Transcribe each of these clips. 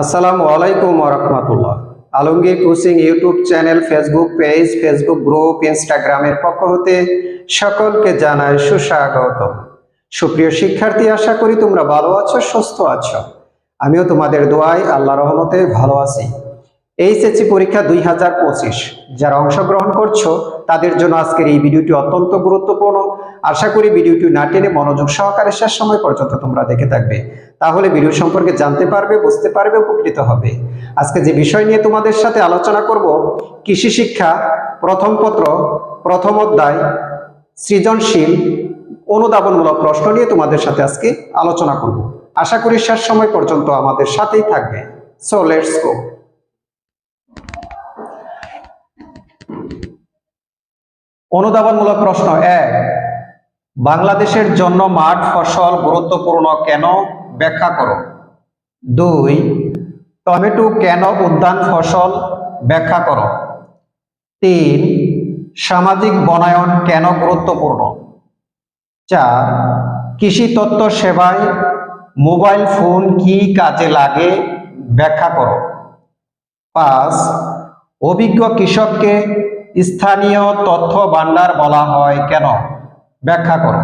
আসসালামু আলাইকুম রহমতুল্লাহ। Alamgir coaching YouTube channel, Facebook page, Facebook group, ইনস্টাগ্রামের পক্ষ হতে সকলকে জানাই সুস্বাগত সুপ্রিয় শিক্ষার্থী, আশা করি তোমরা ভালো আছো, সুস্থ আছো। আমিও তোমাদের দোয়াই আল্লাহ রহমতে ভালো আছি। এইচএসসি পরীক্ষা দুই হাজার পঁচিশ, যারা অংশগ্রহণ করছ, তাদের জন্য আজকের এই ভিডিওটি অত্যন্ত গুরুত্বপূর্ণ। আশা করি ভিডিওটি না টেনে মনোযোগ সহকারে শেষ সময় পর্যন্ত তোমরা দেখে থাকবে। তাহলে ভিডিও সম্পর্কে জানতে পারবে, বুঝতে পারবে, উপকৃত হবে। আজকে যে বিষয় নিয়ে তোমাদের সাথে আলোচনা করব, কৃষি শিক্ষা, প্রথম পত্র, প্রথম অধ্যায়, সৃজনশীল অনুধাবনমূলক প্রশ্ন নিয়ে তোমাদের সাথে আজকে আলোচনা করব। আশা করি শেষ সময় পর্যন্ত আমাদের সাথেই থাকবে। সো লেটস গো অনুধাবনমূলক প্রশ্ন এক, বাংলাদেশের জন্য মাঠ ফসল গুরুত্বপূর্ণ কেন? ব্যাখ্যা করো। দুই, টমেটো কেন উদ্যান ফসল? ব্যাখ্যা করো। তিন, সামাজিক বনায়ন কেন গুরুত্বপূর্ণ? চার কৃষি তত্ত্ব সেবায় মোবাইল ফোন কি কাজে লাগে? ব্যাখ্যা করো। পাঁচ, অভিজ্ঞ কৃষককে স্থানীয় তথ্য ভাণ্ডার বলা হয় কেন? ব্যাখ্যা করো।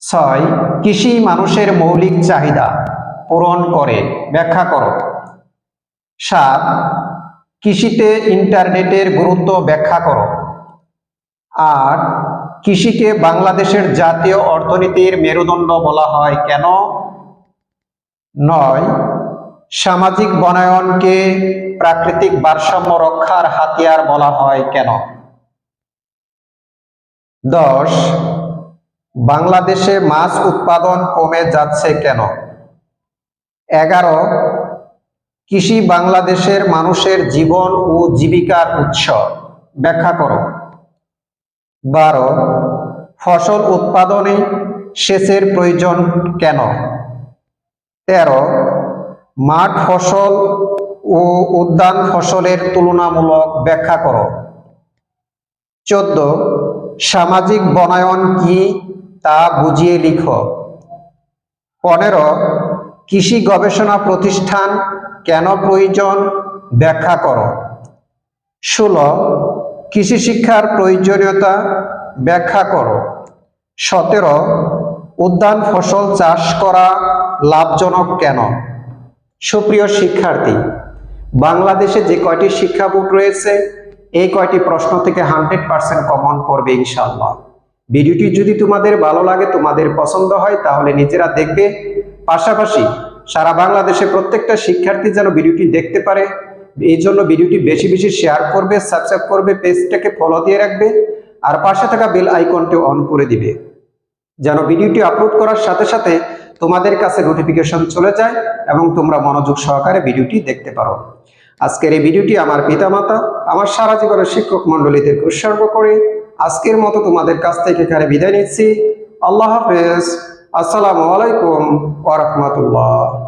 ছয়, কৃষি মানুষের মৌলিক চাহিদা পূরণ করে। ব্যাখ্যা করো। সাত, কৃষিতে ইন্টারনেটের গুরুত্ব ব্যাখ্যা করো। আট কৃষিকে বাংলাদেশের জাতীয় অর্থনীতির মেরুদণ্ড বলা হয় কেন? নয়, সামাজিক বনায়নকে প্রাকৃতিক ভারসাম্য রক্ষার হাতিয়ার বলা হয় কেন? দশ, বাংলাদেশে মাছ উৎপাদন কমে যাচ্ছে কেন? এগারো, কৃষি বাংলাদেশের মানুষের জীবন ও জীবিকার উৎস। ব্যাখ্যা করো। বারো, ফসল উৎপাদনে সেচের প্রয়োজন কেন? তেরো, মাঠ ফসল ও উদ্যান ফসলের তুলনামূলক ব্যাখ্যা করো। চোদ্দ, সামাজিক বনায়ন কি তা বুঝিয়ে লিখো। পনেরো, কৃষি গবেষণা প্রতিষ্ঠান কেন প্রয়োজন ব্যাখ্যা করো। ষোলো কৃষি শিক্ষার প্রয়োজনীয়তা ব্যাখ্যা করো। সতেরো, উদ্যান ফসল চাষ করা লাভজনক কেন? সুপ্রিয় শিক্ষার্থী, বাংলাদেশে যে কয়টি শিক্ষা বোর্ড রয়েছে, এই কয়টি প্রশ্ন থেকে হান্ড্রেড পার্সেন্ট কমন পড়বে ইনশাল্লাহ ভিডিওটি যদি তোমাদের ভালো লাগে, তোমাদের পছন্দ হয়, তাহলে নিজেরা দেখবে। পাশাপাশি সারা বাংলাদেশে প্রত্যেকটা শিক্ষার্থী যেন ভিডিওটি দেখতে পারে এই জন্য ভিডিওটি বেশি বেশি শেয়ার করবে সাবস্ক্রাইব করবে পেজটাকে ফলো দিয়ে রাখবে, আর পাশে থাকা বেল আইকনটি অন করে দিবে। যেন ভিডিওটি আপলোড করার সাথে সাথে তোমাদের কাছে নোটিফিকেশন চলে যায় এবং তোমরা মনোযোগ সহকারে ভিডিওটি দেখতে পারো। আজকের এই ভিডিওটি আমার পিতামাতা, আমার সারা জীবনের শিক্ষক মন্ডলীদের উৎসর্গ করে আজকের মতো তোমাদের কাছ থেকে এখানে বিদায় নিচ্ছি। আল্লাহ হাফেজ। আসসালামু আলাইকুম ওয়া রাহমাতুল্লাহ।